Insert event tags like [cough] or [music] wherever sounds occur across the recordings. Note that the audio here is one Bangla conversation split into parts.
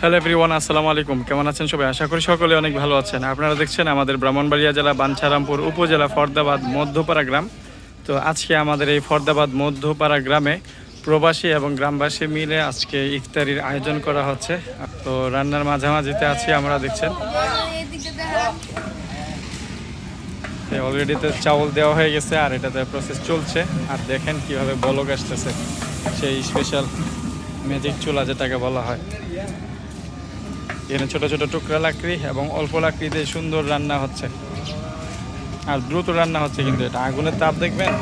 হ্যালো এভরিওয়ান আসসালামু আলাইকুম। কেমন আছেন সবাই? আশা করি সকলে অনেক ভালো আছেন। আপনারা দেখছেন আমাদের ব্রাহ্মণবাড়িয়া জেলা বাঞ্ছারামপুর উপজেলা, ফরদাবাদ, মধ্যপাড়া গ্রাম। তো আজকে আমাদের এই ফরদাবাদ, মধ্যপাড়া গ্রামে প্রবাসী এবং গ্রামবাসী মিলে আজকে ইফতারির আয়োজন করা হচ্ছে। তো রান্নার মাঝামাঝিতে আছি, আমরা দেখছেন। অলরেডিতে চাউল দেওয়া হয়ে গেছে, আর এটাতে প্রসেস চলছে। আর দেখেন কীভাবে বলক আসতেছে। সেই স্পেশাল ম্যাজিক চুলা, যেটাকে বলা হয়। এখানে ছোট ছোট টুকরা লাকড়ি এবং অল্প লাকড়িতে সুন্দর রান্না হচ্ছে। আর দ্রুত রান্না হচ্ছে কিন্তু এটা। আগুনের তাপ দেখবেন?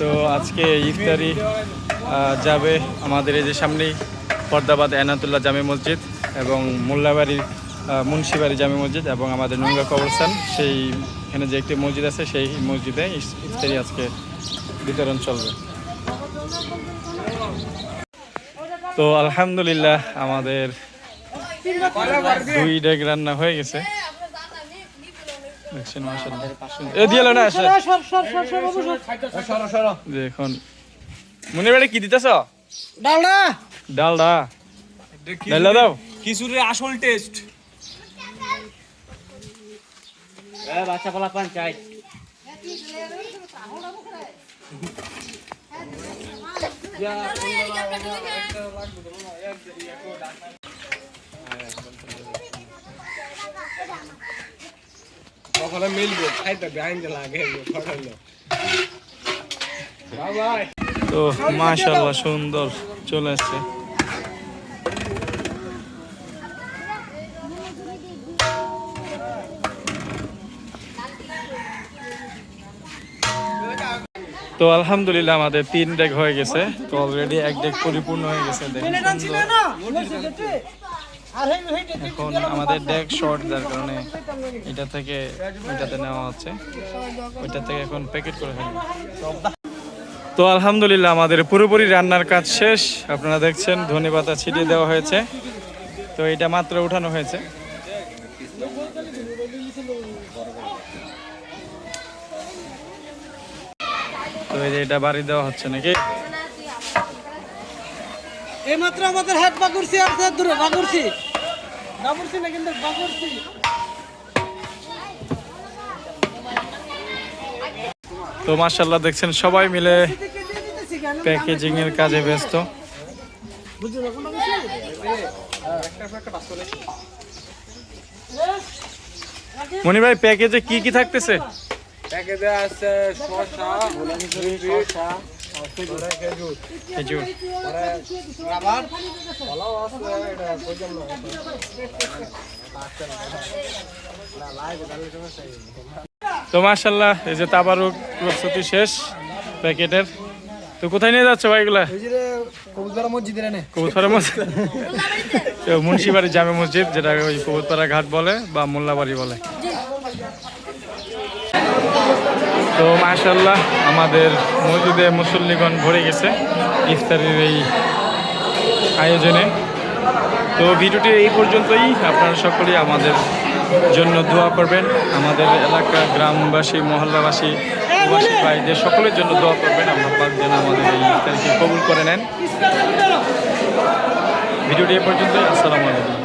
তো আজকে ইফতারি যাবে আমাদের এই যে সামনেই পর্দাবাদ এনাতুল্লাহ জামে মসজিদ এবং মোল্লাবাড়ি আহ, মুন্সিবাড়ি জামে মসজিদ এবং আমাদের নোংরা কবরস্থান। সেই এখানে যে একটি মসজিদ আছে সেই মসজিদে ইফতারি আজকে বিতরণ চলবে। তো আলহামদুলিল্লাহ আমাদের দুই ডেক রান্না হয়ে গেছে। এখন মনে বেড়ে কি দিতেছ? ডালডা। ডালডা। ডালডা দাও। আসল টেস্ট বাচ্চা পালা পান চাই। মিলবে লাগে তো মাশাল্লাহ সুন্দর চলে আসছে। তো আলহামদুলিল্লাহ আমাদের তিন ডেক হয়ে গেছে। তো অলরেডি এক ডেক পরিপূর্ণ হয়ে গেছে। এখন আমাদের ডেক শর্ট যার কারণে এটা থেকে ওইটাতে নেওয়া হচ্ছে। ওইটা থেকে এখন প্যাকেট করে ফেলব তো আলহামদুলিল্লাহ আমাদের পুরোপুরি রান্নার কাজ শেষ। আপনারা দেখছেন ধনে পাতা ছিটিয়ে দেওয়া হয়েছে। তো এটা মাত্র উঠানো হয়েছে। তো এই যে এটা বাড়ি দেওয়া হচ্ছে নাকি? আমাদের হাত বাগুরছি আর দূরে বাগুরছি বাগুরছি না কিন্তু বাগুরছি তো মার্শাল্লাহ দেখছেন সবাই মিলে প্যাকেজিং এর কাজে ব্যস্ত। মনি ভাই প্যাকেজে কি কি থাকতেছে? প্যাকেজে আছে শসা শসা খেজুর খেজুর আবার ফলাও আছে এটা কইতাম না তো মার্শাল্লাহ এই যে তাবারুক প্রস্তুতি শেষ প্যাকেটের। তো কোথায় নিয়ে যাচ্ছে ভাইগুলা? কবুতপাড়া মসজিদ। [laughs] তো মুন্সিবাড়ি জামে মসজিদ যেটা ওই কবুতপাড়া ঘাট বলে বা মোল্লাবাড়ি বলে। তো মাশাল্লাহ আমাদের মসজিদে মুসল্লিগণ ভরে গেছে ইফতারির এই আয়োজনে। তো ভিডিওটি এই পর্যন্তই। আপনারা সকলেই আমাদের জন্য দোয়া করবেন। আমাদের এলাকা গ্রামবাসী, মহল্লাবাসী ভাইদের সকলের জন্য দোয়া করবেন। আমরা পাক যেন আমাদের এই ইফতারিকে কবুল করে নেন। ভিডিওটি এই পর্যন্তই। আসসালামু আলাইকুম।